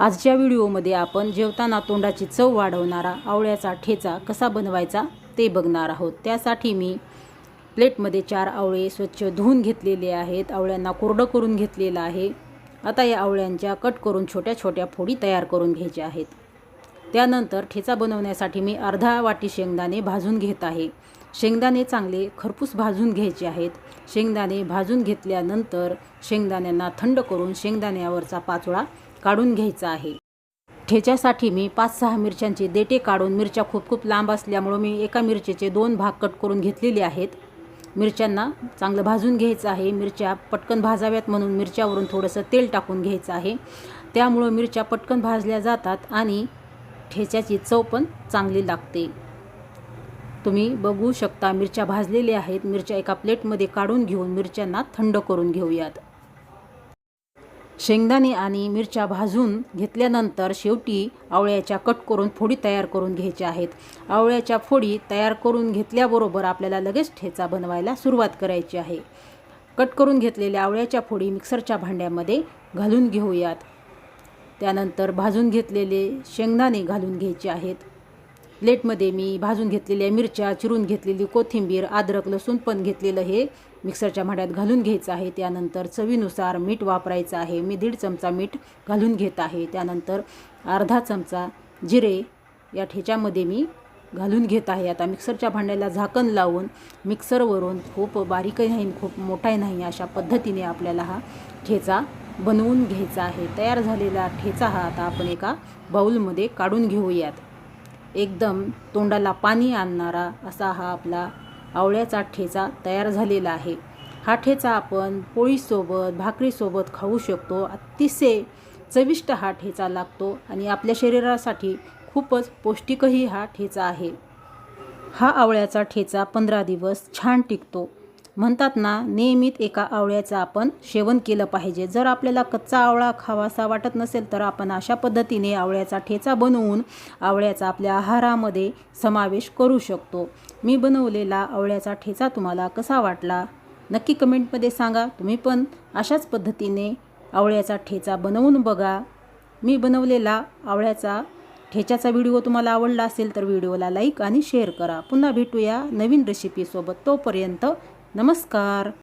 आजच्या व्हिडिओमध्ये आपण जेवताना तोंडाची चव वाढवणारा आवळ्याचा ठेचा कसा बनवायचा ते बघणार आहोत. त्यासाठी मी प्लेटमध्ये चार आवळे स्वच्छ धुवून घेतलेले आहेत. आवळ्यांना कोरडं करून घेतलेलं आहे. आता या आवळ्यांच्या कट करून छोट्या छोट्या फोडी तयार करून घ्यायच्या आहेत. त्यानंतर ठेचा बनवण्यासाठी मी अर्धा वाटी शेंगदाणे भाजून घेत आहे. शेंगदाणे चांगले खरपूस भाजून घ्यायचे आहेत. शेंगदाणे भाजून घेतल्यानंतर शेंगदाण्यांना थंड करून शेंगदाण्यावरचा पाचोळा काढून घ्यायचा आहे. ठेच्यासाठी मी पाच सहा मिरच्यांचे देटे काढून मिरच्या खूप खूप लांब असल्यामुळं मी एका मिरचीचे दोन भाग कट करून घेतलेले आहेत. मिरच्यांना चांगलं भाजून घ्यायचं आहे. मिरच्या पटकन भाजाव्यात म्हणून मिरच्यावरून थोडंसं तेल टाकून घ्यायचं आहे. त्यामुळं मिरच्या पटकन भाजल्या जातात आणि ठेच्याची चव पण चांगली लागते. तुम्ही बघू शकता मिरच्या भाजलेल्या आहेत. मिरच्या एका प्लेटमध्ये काढून घेऊन मिरच्यांना थंड करून घेऊयात. शेंगदाणे आणि मिरच्या भाजून घेतल्यानंतर शेवटी आवळ्याच्या कट करून फोडी तयार करून घ्यायच्या आहेत. आवळ्याच्या फोडी तयार करून घेतल्याबरोबर आपल्याला लगेच ठेचा बनवायला सुरुवात करायची आहे. कट करून घेतलेल्या आवळ्याच्या फोडी मिक्सरच्या भांड्यामध्ये घालून घेऊयात. त्यानंतर भाजून घेतलेले शेंगदाणे घालून घ्यायचे आहेत. प्लेटमध्ये मी भाजून घेतलेल्या मिरच्या चिरून घेतलेली कोथिंबीर अद्रक लसूण पण घेतलेलं हे मिक्सरच्या भांड्यात घालून घ्यायचं आहे. त्यानंतर चवीनुसार मीठ वापरायचं आहे. मी दीड चमचा मीठ घालून घेत आहे. त्यानंतर अर्धा चमचा जिरे या ठेच्यामध्ये मी घालून घेत आहे. आता मिक्सरच्या भांड्याला झाकण लावून मिक्सरवरून खूप बारीकही नाही खूप मोठाही नाही अशा पद्धतीने आपल्याला हा ठेचा बनवून घ्यायचा आहे. तयार झालेला ठेचा हा आता आपण एका बाऊलमध्ये काढून घेऊयात. एकदम तोंडाला पाणी आणणारा असा हा आपला आवळ्याचा ठेचा तयार झालेला आहे. हा ठेचा आपण पोळीसोबत भाकरीसोबत खाऊ शकतो. अतिशय चविष्ट हा ठेचा लागतो आणि आपल्या शरीरासाठी खूपच पौष्टिकही हा ठेचा आहे. हा आवळ्याचा ठेचा पंधरा दिवस छान टिकतो. म्हणतात ना नियमित एका आवळ्याचं आपण सेवन केलं पाहिजे. जर आपल्याला कच्चा आवळा खावासा वाटत नसेल तर आपण अशा पद्धतीने आवळ्याचा ठेचा बनवून आवळ्याचा आपल्या आहारामध्ये समावेश करू शकतो. मी बनवलेला आवळ्याचा ठेचा तुम्हाला कसा वाटला? नक्की कमेंटमध्ये सांगा. तुम्ही पण अशाच पद्धतीने आवळ्याचा ठेचा बनवून बघा. मी बनवलेला आवळ्याचा ठेच्याचा व्हिडिओ तुम्हाला आवडला असेल तर व्हिडिओला लाईक आणि शेअर करा. पुन्हा भेटूया नवीन रेसिपीसोबत तोपर्यंत नमस्कार